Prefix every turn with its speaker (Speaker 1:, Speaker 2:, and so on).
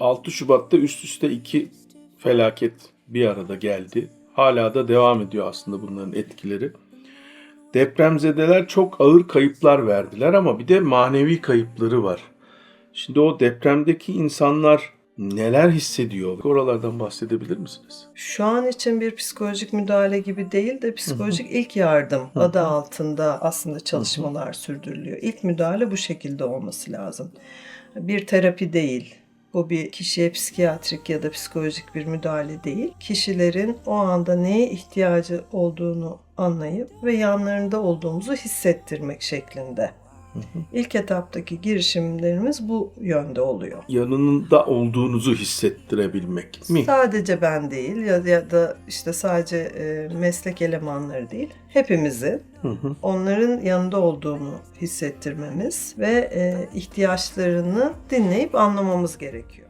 Speaker 1: 6 Şubat'ta üst üste iki felaket bir arada geldi. Hala da devam ediyor aslında bunların etkileri. Depremzedeler çok ağır kayıplar verdiler ama bir de manevi kayıpları var. Şimdi o depremdeki insanlar neler hissediyor? Oralardan bahsedebilir misiniz?
Speaker 2: Şu an için bir psikolojik müdahale gibi değil de psikolojik ilk yardım adı altında aslında çalışmalar sürdürülüyor. İlk müdahale bu şekilde olması lazım. Bir terapi değil. Bu bir kişiye psikiyatrik ya da psikolojik bir müdahale değil. Kişilerin o anda neye ihtiyacı olduğunu anlayıp ve yanlarında olduğumuzu hissettirmek şeklinde. İlk etaptaki girişimlerimiz bu yönde oluyor.
Speaker 1: Yanında olduğunuzu hissettirebilmek mi?
Speaker 2: Sadece ben değil ya, ya da işte sadece e, meslek elemanları değil, hepimizin
Speaker 1: Hı hı.
Speaker 2: onların yanında olduğunu hissettirmemiz ve e, ihtiyaçlarını dinleyip anlamamız gerekiyor.